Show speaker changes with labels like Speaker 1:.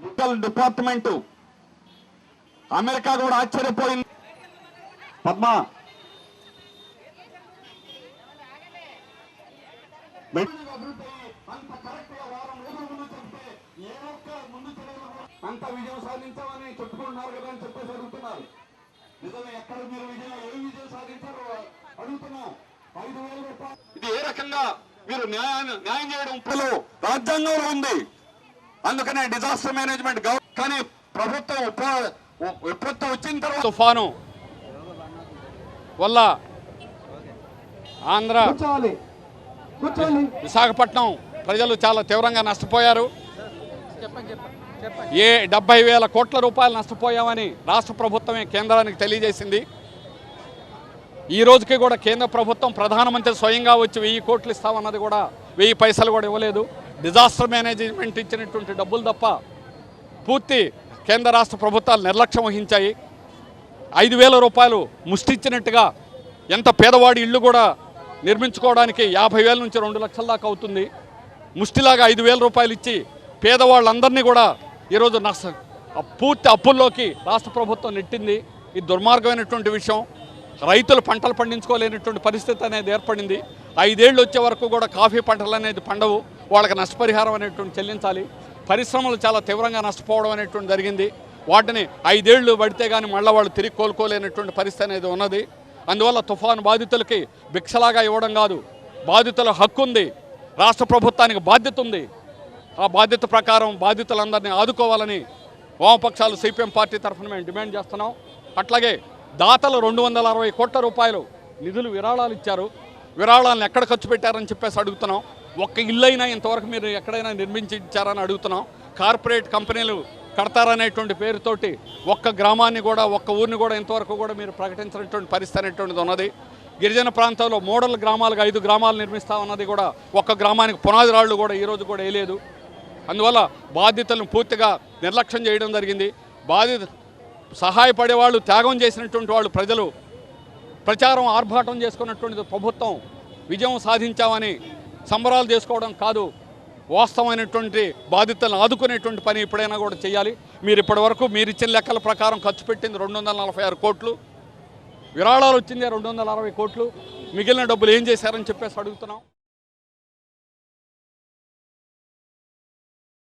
Speaker 1: Chemical department. America కూడా ఆశ్చర్యపోయింది. పద్మ. అంత విజయం సాధించామని చెప్పుకుంటున్నారు కదా అని చెప్పేసి అడుగుతున్నారు. నిజమే ఎక్కడ మీరు విజయం ఏ విజయం సాధించారో అడుగుతున్నాం. ఐదు వేల రూపాయలు. ఇది ఏ రకంగా మీరు న్యాయాన్ని న్యాయం చేయడం రాజ్యాంగంలో ఉంది. అందుకనే డిజాస్టర్ మేనేజ్మెంట్ కానీ ప్రభుత్వం ఉప- విపత్తు వచ్చిన తర్వాత
Speaker 2: తుఫాను వల్ల ఆంధ్ర విశాఖపట్నం ప్రజలు చాలా తీవ్రంగా నష్టపోయారు. ఏ డెబ్బై వేల కోట్ల రూపాయలు నష్టపోయామని రాష్ట్ర ప్రభుత్వమే కేంద్రానికి తెలియజేసింది. ఈ రోజుకి కూడా కేంద్ర ప్రభుత్వం ప్రధానమంత్రి స్వయంగా వచ్చి వెయ్యి కోట్లు ఇస్తామన్నది కూడా వెయ్యి పైసలు కూడా ఇవ్వలేదు. డిజాస్టర్ మేనేజ్మెంట్ ఇచ్చినటువంటి డబ్బులు తప్ప పూర్తి కేంద్ర రాష్ట్ర ప్రభుత్వాలు నిర్లక్ష్యం వహించాయి. ఐదు వేల రూపాయలు ముష్టిచ్చినట్టుగా ఎంత పేదవాడి ఇల్లు కూడా నిర్మించుకోవడానికి యాభై వేల నుంచి రెండు లక్షల దాకా అవుతుంది. ముష్టిలాగా ఐదు వేల రూపాయలు ఇచ్చి పేదవాళ్ళందరినీ కూడా ఈరోజు నష్ట ఆ పూర్తి అప్పుల్లోకి రాష్ట్ర ప్రభుత్వం నెట్టింది. ఇది దుర్మార్గమైనటువంటి విషయం. రైతులు పంటలు పండించుకోలేనటువంటి పరిస్థితి అనేది ఏర్పడింది. ఐదేళ్ళు వచ్చే వరకు కూడా కాఫీ పంటలు అనేది పండవు. వాళ్ళకి నష్టపరిహారం అనేటువంటి చెల్లించాలి. పరిశ్రమలు చాలా తీవ్రంగా నష్టపోవడం అనేటువంటి జరిగింది. వాటిని ఐదేళ్ళు పడితే కానీ మళ్ళీ వాళ్ళు తిరిగి కోలుకోలేనటువంటి పరిస్థితి అనేది ఉన్నది. అందువల్ల తుఫాను బాధితులకి భిక్షలాగా ఇవ్వడం కాదు. బాధితుల హక్కు ఉంది. రాష్ట్ర ప్రభుత్వానికి బాధ్యత ఉంది. ఆ బాధ్యత ప్రకారం బాధితులందరినీ ఆదుకోవాలని వామపక్షాలు సిపిఎం పార్టీ తరఫున మేము డిమాండ్ చేస్తున్నాం. అట్లాగే దాతలు రెండు వందల అరవై కోట్ల రూపాయలు నిధులు విరాళాలు ఇచ్చారు. విరాళాలను ఎక్కడ ఖర్చు పెట్టారని చెప్పేసి అడుగుతున్నాం. ఒక్క ఇల్లైనా ఇంతవరకు మీరు ఎక్కడైనా నిర్మించారని అడుగుతున్నాం. కార్పొరేట్ కంపెనీలు కడతారనేటువంటి పేరుతోటి ఒక్క గ్రామాన్ని కూడా ఒక్క ఊరిని కూడా ఇంతవరకు కూడా మీరు ప్రకటించినటువంటి పరిస్థితి అనేటువంటిది ఉన్నది. గిరిజన ప్రాంతాల్లో మోడల్ గ్రామాలుగా ఐదు గ్రామాలు నిర్మిస్తామన్నది కూడా ఒక్క గ్రామానికి పునాది రాళ్ళు కూడా ఈరోజు కూడా వేయలేదు. అందువల్ల బాధ్యతలను పూర్తిగా నిర్లక్ష్యం చేయడం జరిగింది. బాధిత సహాయపడే వాళ్ళు త్యాగం చేసినటువంటి వాళ్ళు ప్రజలు ప్రచారం ఆర్భాటం చేసుకున్నటువంటి ప్రభుత్వం విజయం సాధించామని సంబరాలు చేసుకోవడం కాదు వాస్తవమైనటువంటి బాధితులను ఆదుకునేటువంటి పని ఎప్పుడైనా కూడా చేయాలి. మీరు ఇప్పటివరకు మీరు ఇచ్చిన లెక్కల ప్రకారం ఖర్చు పెట్టింది రెండు వందల నలభై ఆరు కోట్లు. విరాళాలు వచ్చింది రెండు వందల అరవై కోట్లు. మిగిలిన డబ్బులు ఏం చేశారని చెప్పేసి అడుగుతున్నాం.